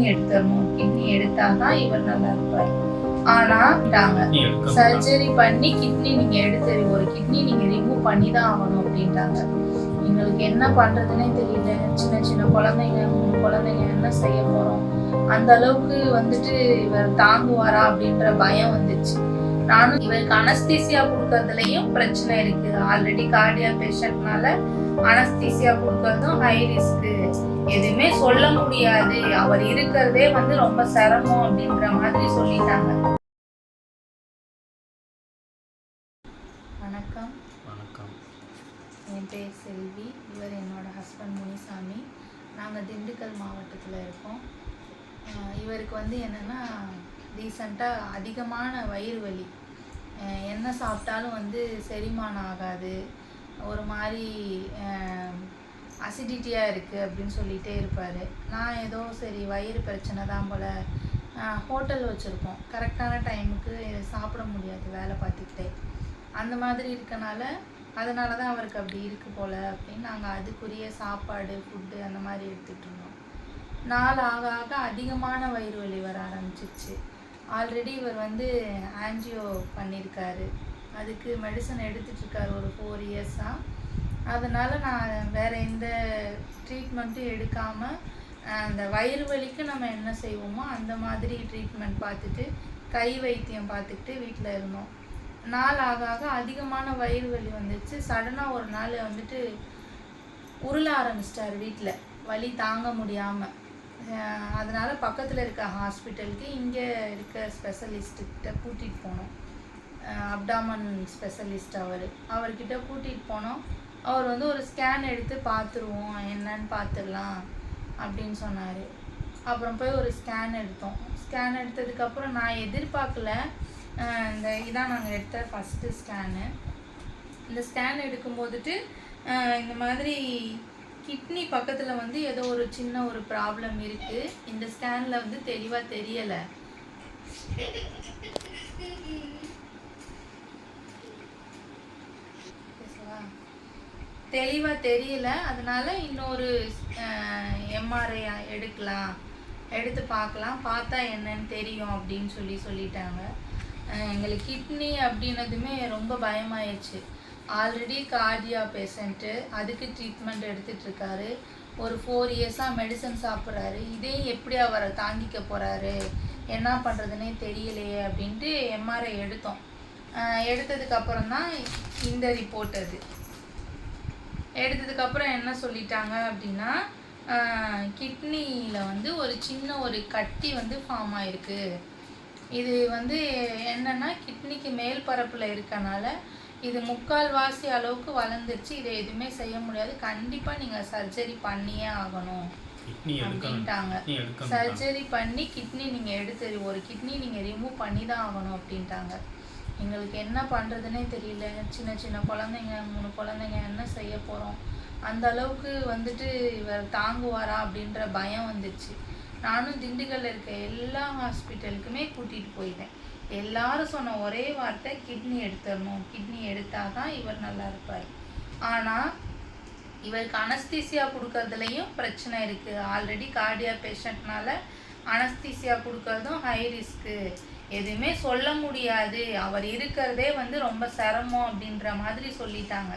Kidney எடுத்துடணும். Kidney எடுத்தாதான் இவர் நல்லா இருப்பார். ஆனா. சர்ஜரி பண்ணி கிட்னி நீங்க எடுத்து ஒரு கிட்னி நீங்க ரிமூவ் பண்ணி தான் ஆகணும் அப்படின்ட்டாங்க. எங்களுக்கு என்ன பண்றதுனே தெரியல. சின்ன சின்ன குழந்தைங்க மூணு குழந்தைங்க என்ன செய்ய போறோம்? அந்த அளவுக்கு வந்துட்டு இவர் தாங்குவாரா அப்படின்ற பயம் வந்துச்சு. நானும் இவருக்கு அனஸ்தீசியா கொடுக்கறதுலயும் பிரச்சனை இருக்கு. ஆல்ரெடி கார்டியா பேஷண்ட்னால அனஸ்தீசியா கொடுக்கறதும் ஹை ரிஸ்க் எதுவுமே சொல்ல முடியாது. அவர் இருக்கிறதே வந்து ரொம்ப சிரமம் அப்படின்ற மாதிரி சொல்லிட்டாங்க. வணக்கம். வணக்கம். என் பேர் செல்வி. இவர் என்னோட ஹஸ்பண்ட் முனிசாமி. நாங்கள் திண்டுக்கல் மாவட்டத்தில் இருக்கோம். இவருக்கு வந்து என்னென்னா ரீசண்டாக அதிகமான வயிறு வலி. என்ன சாப்பிட்டாலும் வந்து செரிமானம் ஆகாது. ஒரு மாதிரி அசிடிட்டியாக இருக்குது அப்படின்னு சொல்லிகிட்டே இருப்பார். நான் ஏதோ சரி வயிறு பிரச்சனை தான் போல். ஹோட்டல் வச்சுருக்கோம். கரெக்டான டைமுக்கு சாப்பிட முடியாது வேலை பார்த்துக்கிட்டே. அந்த மாதிரி இருக்கனால அதனால தான் அவருக்கு அப்படி இருக்கு போல் அப்படின்னு நாங்கள் அதுக்குரிய சாப்பாடு ஃபுட்டு அந்த மாதிரி எடுத்துகிட்டு இருந்தோம். நாள் ஆக ஆக அதிகமான வயிறு வலி வர ஆரம்பிச்சிச்சு ஆல்ரெடி இவர் வந்து ஆன்ஜியோ பண்ணியிருக்காரு அதுக்கு மெடிசன் எடுத்துட்ருக்காரு ஒரு ஃபோர் இயர்ஸாக அதனால் நான் வேறு எந்த ட்ரீட்மெண்ட்டும் எடுக்காமல் அந்த வயிறு வலிக்கு நம்ம என்ன செய்வோமோ அந்த மாதிரி ட்ரீட்மெண்ட் பார்த்துட்டு கை வைத்தியம் பார்த்துக்கிட்டு வீட்டில் இருந்தோம். நாள் ஆக ஆக அதிகமான வயிறு வலி வந்துச்சு. சடனாக ஒரு நாள் வந்துட்டு உருள ஆரம்பிச்சிட்டார் வீட்டில் வலி தாங்க முடியாமல் அதனால் பக்கத்தில் இருக்க ஹாஸ்பிட்டலுக்கு இங்கே இருக்க ஸ்பெஷலிஸ்ட்டுக்கிட்ட கூட்டிகிட்டு போனோம். அப்டாமன் ஸ்பெஷலிஸ்ட் அவர். அவர்கிட்ட கூட்டிகிட்டு போனோம். அவர் வந்து ஒரு ஸ்கேன் எடுத்து பார்த்துருவோம் என்னன்னு பார்த்துடலாம் அப்படின்னு சொன்னார். அப்புறம் போய் ஒரு ஸ்கேன் எடுத்தோம். ஸ்கேன் எடுத்ததுக்கப்புறம் நான் எதிர்பார்க்கல. இந்த இதான் நாங்கள் எடுத்த ஃபஸ்ட்டு ஸ்கேனு இந்த ஸ்கேன் எடுக்கும்போதுட்டு போதுட்டு இந்த மாதிரி கிட்னி பக்கத்தில் வந்து ஏதோ ஒரு சின்ன ஒரு ப்ராப்ளம் இருக்குது இந்த ஸ்கேனில் வந்து தெளிவாக தெரியலை. தெளிவாக தெரியல. அதனால இன்னொரு எம்ஆர்ஐ எடுக்கலாம். எடுத்து பார்க்கலாம். பார்த்தா என்னன்னு தெரியும் அப்படின்னு சொல்லி சொல்லிட்டாங்க. எங்களுக்கு கிட்னி அப்படின்னதுமே ரொம்ப பயமாயிடுச்சு ஆல்ரெடி கார்டியா பேஷண்ட்டு அதுக்கு ட்ரீட்மெண்ட் எடுத்துகிட்ருக்காரு ஒரு ஃபோர் இயர்ஸாக மெடிசன் சாப்பிட்றாரு. இதே எப்படி அவரை தாங்கிக்க போகிறாரு என்ன பண்ணுறதுனே தெரியலையே அப்படின்ட்டு எம்ஆர்ஐ எடுத்தோம். எடுத்ததுக்கப்புறம் தான் இந்த ரிப்போர்ட் அது. எடுத்ததுக்கப்புறம் என்ன சொல்லிட்டாங்க அப்படின்னா கிட்னியில் வந்து ஒரு சின்ன ஒரு கட்டி வந்து ஃபார்ம் ஆயிருக்கு. இது வந்து என்னன்னா கிட்னிக்கு மேல் பரப்பில் இருக்கனால இது முக்கால்வாசி அளவுக்கு வளர்ந்துருச்சு. இதை எதுவுமே செய்ய முடியாது. கண்டிப்பாக நீங்கள் சர்ஜரி பண்ணியே ஆகணும் அப்படின்ட்டாங்க. சர்ஜரி பண்ணி கிட்னி நீங்கள் எடுத்து ஒரு கிட்னி நீங்கள் ரிமூவ் பண்ணி தான் ஆகணும் அப்படின்ட்டாங்க. எங்களுக்கு என்ன பண்ணுறதுனே தெரியல. சின்ன சின்ன குழந்தைங்க மூணு குழந்தைங்க என்ன செய்ய போகிறோம் அந்த அளவுக்கு வந்துட்டு இவர் தாங்குவாரா அப்படின்ற பயம் வந்துச்சு. நானும் திண்டுக்கல்ல இருக்க எல்லா ஹாஸ்பிட்டலுக்குமே கூட்டிகிட்டு போயிட்டேன். எல்லாரும் சொன்ன ஒரே வார்த்தை கிட்னி எடுத்துடணும். கிட்னி எடுத்தால் தான் இவர் நல்லா இருப்பார். ஆனால் இவருக்கு அனஸ்தீசியா கொடுக்கறதுலையும் பிரச்சனை இருக்குது ஆல்ரெடி கார்டியா பேஷண்ட்னால அனஸ்தீசியா கொடுக்கறதும் ஹை ரிஸ்க்கு எதுவுமே சொல்ல முடியாது. அவர் இருக்கிறதே வந்து ரொம்ப சிரமம் அப்படின்ற மாதிரி சொல்லிட்டாங்க.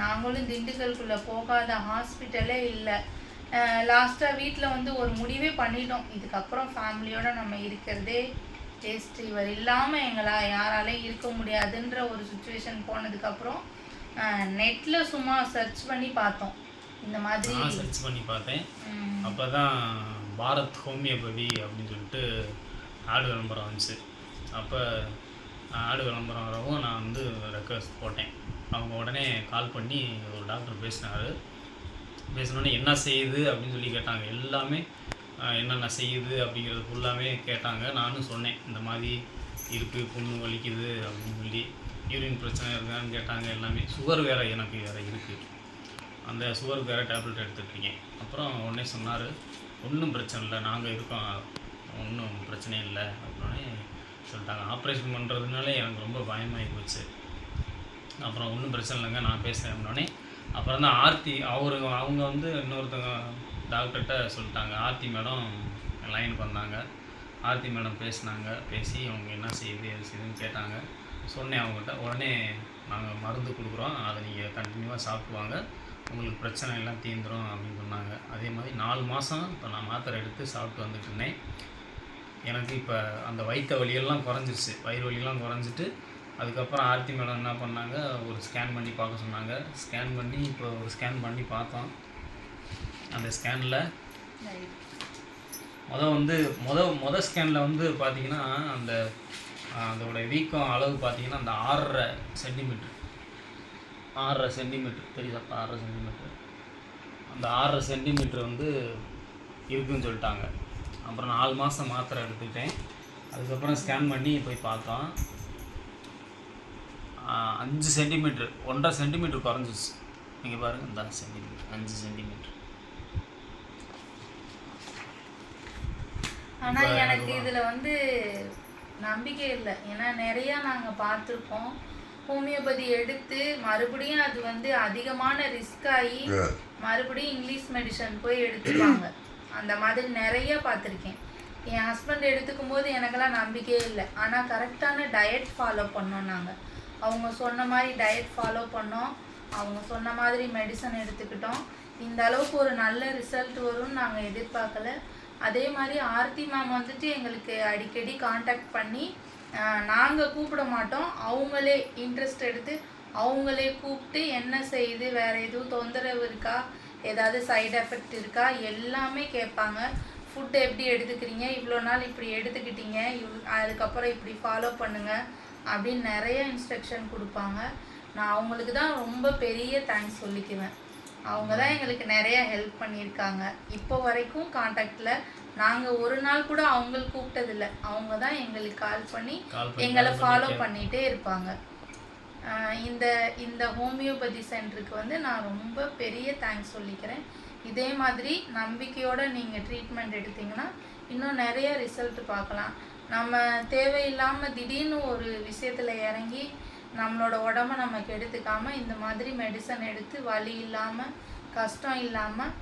நாங்களும் திண்டுக்கல்குள்ளே போகாத ஹாஸ்பிட்டலே இல்லை. லாஸ்ட்டாக வீட்டில் வந்து ஒரு முடிவே பண்ணிட்டோம். இதுக்கப்புறம் ஃபேமிலியோட நம்ம இருக்கிறதே டேஸ்ட் இவர் இல்லாமல் எங்களா யாராலையும் இருக்க முடியாதுன்ற ஒரு சுச்சுவேஷன் போனதுக்கப்புறம் நெட்டில் சும்மா சர்ச் பண்ணி பார்த்தோம். இந்த மாதிரி சர்ச் பண்ணி பார்த்தேன். அப்போ தான் பாரத் ஹோமியோபதி அப்படின்னு சொல்லிட்டு ஆடு விளம்பரம் வந்துச்சு. அப்போ ஆடு விளம்பரம் வரவும் நான் வந்து ரெக்வஸ்ட் போட்டேன். அவங்க உடனே கால் பண்ணி ஒரு டாக்டர் பேசினார். பேசினோடனே என்ன செய்யுது? அப்படின்னு சொல்லி கேட்டாங்க. எல்லாமே என்னென்ன செய்யுது அப்படிங்கிறது ஃபுல்லாமே கேட்டாங்க. நானும் சொன்னேன் இந்த மாதிரி இருக்குது புண்ணு வலிக்குது அப்படின்னு சொல்லி. யூரின் பிரச்சனை இருக்கான்னு கேட்டாங்க எல்லாமே. சுகர் வேறு எனக்கு வேறு இருக்குது அந்த சுகருக்கு வேறு டேப்லெட் எடுத்துட்ருக்கேன் அப்புறம் உடனே சொன்னார் ஒன்றும் பிரச்சனை இல்லை நாங்கள் இருக்கோம். ஒன்றும் பிரச்சனை இல்லை அப்படின்னே சொல்லிட்டாங்க. ஆப்ரேஷன் பண்ணுறதுனாலே எனக்கு ரொம்ப பயமாகி போச்சு. அப்புறம் ஒன்றும் பிரச்சனை இல்லைங்க நான் பேசுகிறேன் அப்படின்னே அப்புறம் தான் ஆர்த்தி அவர் அவங்க வந்து இன்னொருத்தவங்க டாக்டர்கிட்ட சொல்லிட்டாங்க. ஆர்த்தி மேடம் லைனுக்கு வந்தாங்க. ஆர்த்தி மேடம் பேசினாங்க. பேசி அவங்க என்ன செய்யுது எது செய்யுதுன்னு கேட்டாங்க. சொன்னேன் அவங்ககிட்ட. உடனே நாங்கள் மருந்து கொடுக்குறோம். அதை நீங்கள் கண்டினியூவாக சாப்பிடுவாங்க. உங்களுக்கு பிரச்சனை எல்லாம் தீந்துடும் அப்படின்னு சொன்னாங்க. அதே மாதிரி நாலு மாதம் இப்போ நான் மாத்திரை எடுத்து சாப்பிட்டு வந்துட்டு இருந்தேன். எனக்கு இப்போ அந்த வயிற்ற வலியெல்லாம் குறைஞ்சிருச்சு. வயிறு வலியெல்லாம் குறைஞ்சிட்டு அதுக்கப்புறம் ஆர்த்தி மேடம் என்ன பண்ணாங்க ஒரு ஸ்கேன் பண்ணி பார்க்க சொன்னாங்க. ஸ்கேன் பண்ணி இப்போ ஒரு ஸ்கேன் பண்ணி பார்த்தோம். அந்த ஸ்கேனில் மொதல் வந்து மொதல் மொதல் ஸ்கேனில் வந்து பார்த்தீங்கன்னா அந்த ஆஹ், அதோட வீக்கம் அளவு பார்த்தீங்கன்னா அந்த ஆறரை சென்டிமீட்ரு ஆறரை சென்டிமீட்ரு தெரியுதா? ஆறரை சென்டிமீட்ரு அந்த ஆறரை சென்டிமீட்ரு வந்து இருக்குன்னு சொல்லிட்டாங்க. அப்புறம் நாலு மாதம் மாத்திரை எடுத்துக்கிட்டேன். அதுக்கப்புறம் ஸ்கேன் பண்ணி போய் பார்த்தோம். அஞ்சு சென்டிமீட்ரு ஒன்றரை சென்டிமீட்ரு குறைஞ்சிச்சு நீங்கள் பாருங்கள் இந்த சென்டிமீட்ரு அஞ்சு சென்டிமீட்ரு ஆனா இப்ப எனக்கு இதுல வந்து நம்பிக்கை இல்லை. ஏன்னா நிறைய நாங்க பார்த்துருக்கோம். ஹோமியோபதி எடுத்து மறுபடியும் அது வந்து அதிகமான ரிஸ்க் ஆகி மறுபடியும் இங்கிலீஷ் மெடிசன் போய் எடுத்துப்பாங்க. அந்த மாதிரி நிறைய பார்த்துருக்கேன். என் ஹஸ்பண்ட் எடுத்துக்கும் போது எனக்கெல்லாம் நம்பிக்கையே இல்லை. ஆனால் கரெக்டான டயட் ஃபாலோ பண்ணோம் நாங்கள் அவங்க சொன்ன மாதிரி டயட் ஃபாலோ பண்ணோம். அவங்க சொன்ன மாதிரி மெடிசன் எடுத்துக்கிட்டோம். இந்த அளவுக்கு ஒரு நல்ல ரிசல்ட் வரும்னு நாங்கள் எதிர்பார்க்கல. அதே மாதிரி ஆர்த்தி மேம் வந்துட்டு எங்களுக்கு அடிக்கடி காண்டாக்ட் பண்ணி நாங்கள் கூப்பிட மாட்டோம். அவங்களே இன்ட்ரெஸ்ட் எடுத்து அவங்களே கூப்பிட்டு என்ன செய்யுது வேறு எதுவும் தொந்தரவு இருக்கா? ஏதாவது சைடு எஃபெக்ட் இருக்கா? எல்லாமே கேட்பாங்க. ஃபுட் எப்படி எடுத்துக்கிறீங்க? இவ்வளோ நாள் இப்படி எடுத்துக்கிட்டீங்க. இவ் அதுக்கப்புறம் இப்படி ஃபாலோ பண்ணுங்க. அப்படின்னு நிறைய இன்ஸ்ட்ரக்ஷன் கொடுப்பாங்க. நான் அவங்களுக்கு தான் ரொம்ப பெரிய தேங்க்ஸ் சொல்லிக்குவேன். அவங்க தான் எங்களுக்கு நிறைய ஹெல்ப் பண்ணியிருக்காங்க. இப்போ வரைக்கும் காண்டாக்டில் நாங்கள் ஒரு நாள் கூட அவங்களுக்கு கூப்பிட்டதில்ல. அவங்க தான் எங்களுக்கு கால் பண்ணி எங்களை ஃபாலோ பண்ணி பண்ணிகிட்டே இருப்பாங்க. இந்த இந்த ஹோமியோபதி சென்டருக்கு வந்து நான் ரொம்ப பெரிய தேங்க்ஸ் சொல்லிக்கிறேன். இதே மாதிரி நம்பிக்கையோடு நீங்கள் ட்ரீட்மெண்ட் எடுத்தீங்கன்னா இன்னும் நிறைய ரிசல்ட் பார்க்கலாம். நம்ம தேவையில்லாமல் திடீர்னு ஒரு விஷயத்தில் இறங்கி நம்மளோட உடம்ப நம்ம கெடுத்துக்காமல் இந்த மாதிரி மெடிசன் எடுத்து வலி இல்லாமல் கஷ்டம் இல்லாமல்